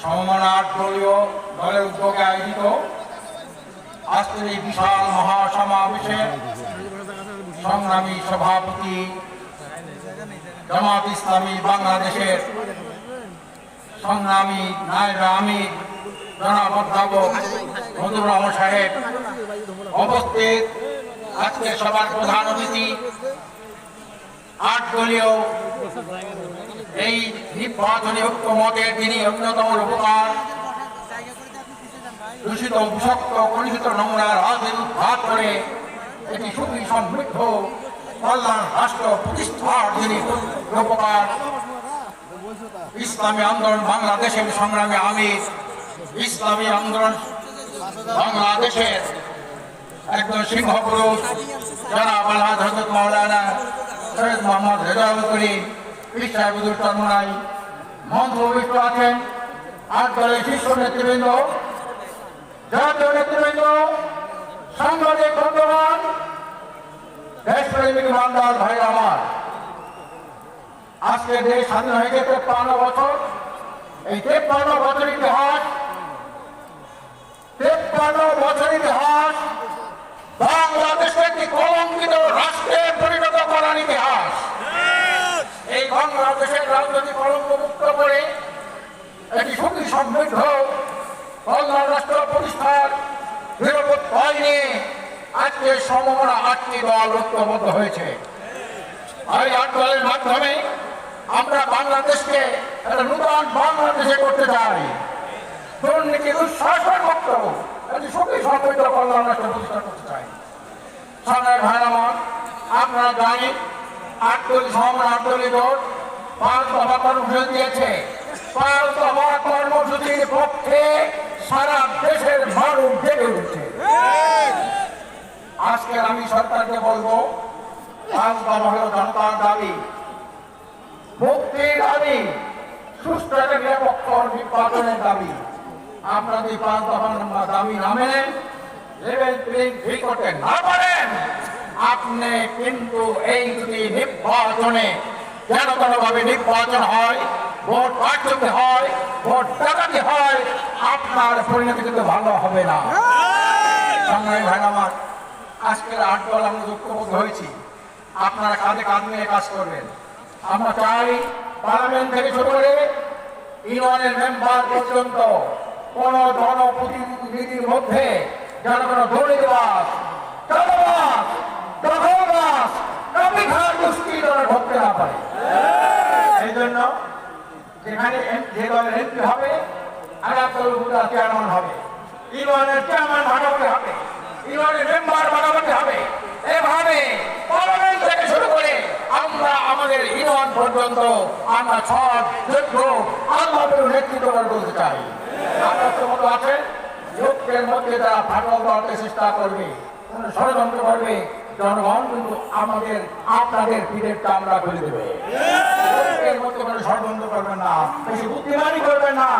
সমমনাট দলীয় দলের উদ্যোগে আয়োজিত আজকের এই বিশাল মহাসমাবেশের সংগ্রামী সভাপতি জামাত ইসলামী বাংলাদেশের সংগ্রামী নায়রা আমির জনাব অধ্যাপক মধুর রহমান সাহেব উপস্থিত। আজকের সবার প্রধান অতিথি আট দলীয় এই নির্বাচনী ঐক্যমতের যিনি অন্যতম উপকার দূষিত বিষাক্ত কলুষিত নোংরা রাজনীতি করে এটি সুখী সমৃদ্ধ কল্যাণ রাষ্ট্র প্রতিষ্ঠার যিনি উপকার ইসলামী আন্দোলন বাংলাদেশের সংগ্রামে আমির। ইসলামী আন্দোলন বাংলাদেশের একজন সিংহ পুরুষ জনাব আলহাজ হজরত মাওলানা সৈয়দ মোহাম্মদ রেজাউল করিম পীর চরমনাই মঞ্চ উপবিষ্ট আছেন। আট দলের শীর্ষ নেতৃবৃন্দ, জাতীয় নেতৃবৃন্দ, সাংবাদিক বন্ধুগণ দেশপ্রেমিক বান্দার ভাই আমার, আজকে দেশ স্বাধীন হয়েছে তেপ্পান্ন বছর। এই তেপ্পান্ন বছর ইতিহাস তেপ্পান্ন বছর ইতিহাস বাংলাদেশকে একটি কলঙ্কিত রাষ্ট্রে পরিণত করার ইতিহাস এই বাংলাদেশের রাজনৈতিক কলঙ্ক মুক্ত করে একটি সুখী সমৃদ্ধ। কল্যাণ রাষ্ট্র প্রতিষ্ঠার নিরাপত্তায় নিয়ে আজকে সমমনা আটটি দল ঐক্যবদ্ধ হয়েছে। আর এই আট দলের মাধ্যমে আমরা বাংলাদেশকে একটা নূতন বাংলাদেশে করতে চাই। দুর্নীতি দুঃশাসন মুক্ত একটি সুখী সমৃদ্ধ কল্যাণ রাষ্ট্র প্রতিষ্ঠা করতে চাই। সামনের ভাই আমার জানেন আটদল সমন আটদলি জোট, পাঁচ দফা কর্মসূচি দিয়েছে। সারা দেশের আজকে আমি দাবি। দাবি যদি লেভেল না পারেন, আপনি কিন্তু এই দুটি নির্বাচনে যেন কোনোভাবে নির্বাচন হয় ভোট কারচুপি হয় ভোট ডাকাতি হয়, আপনার পরিণতি কিন্তু ভালো হবে না। সংগ্রামী ভাই আমার, আজকের আট দল আমরা ঐক্যবদ্ধ হয়েছি। আপনারা কাঁধে কাঁধ মিলে কাজ করবেন। আমরা চাই পার্লামেন্ট থেকে শুরু করে ইউনিয়নের মেম্বার পর্যন্ত কোন জনপ্রতিনিধির মধ্যে যেন কোনো দুর্নীতিবাদ চাঁদাবাদ দখলবাদ কবিঘার গোষ্ঠী যেন ঢুকতে না পারে। যেখানে যে দলের এমপি হবে আগাম দল চেয়ারম্যান হবে। ইউনিয়নের চেয়ারম্যান বানাতে হবে। ইউনিয়নের মেম্বার বানাতে হবে। এভাবে পার্লামেন্ট থেকে শুরু করে আমরা আমাদের ইউনিয়ন পর্যন্ত আমরা ছট যোগ্য আল্লাহ নেতৃত্ব বলতে চাই। আপনার তো মতো লোকের মধ্যে তারা ফাটল দেওয়াতে চেষ্টা করবে, কোন ষড়যন্ত্র করবে জনগণ কিন্তু আমাদের আপনাদের পিঠের চামড়া খুলে দেবে। মধ্যে কোনো ষড়যন্ত্র করবেন না। বেশি বুদ্ধিমানি করবেন না।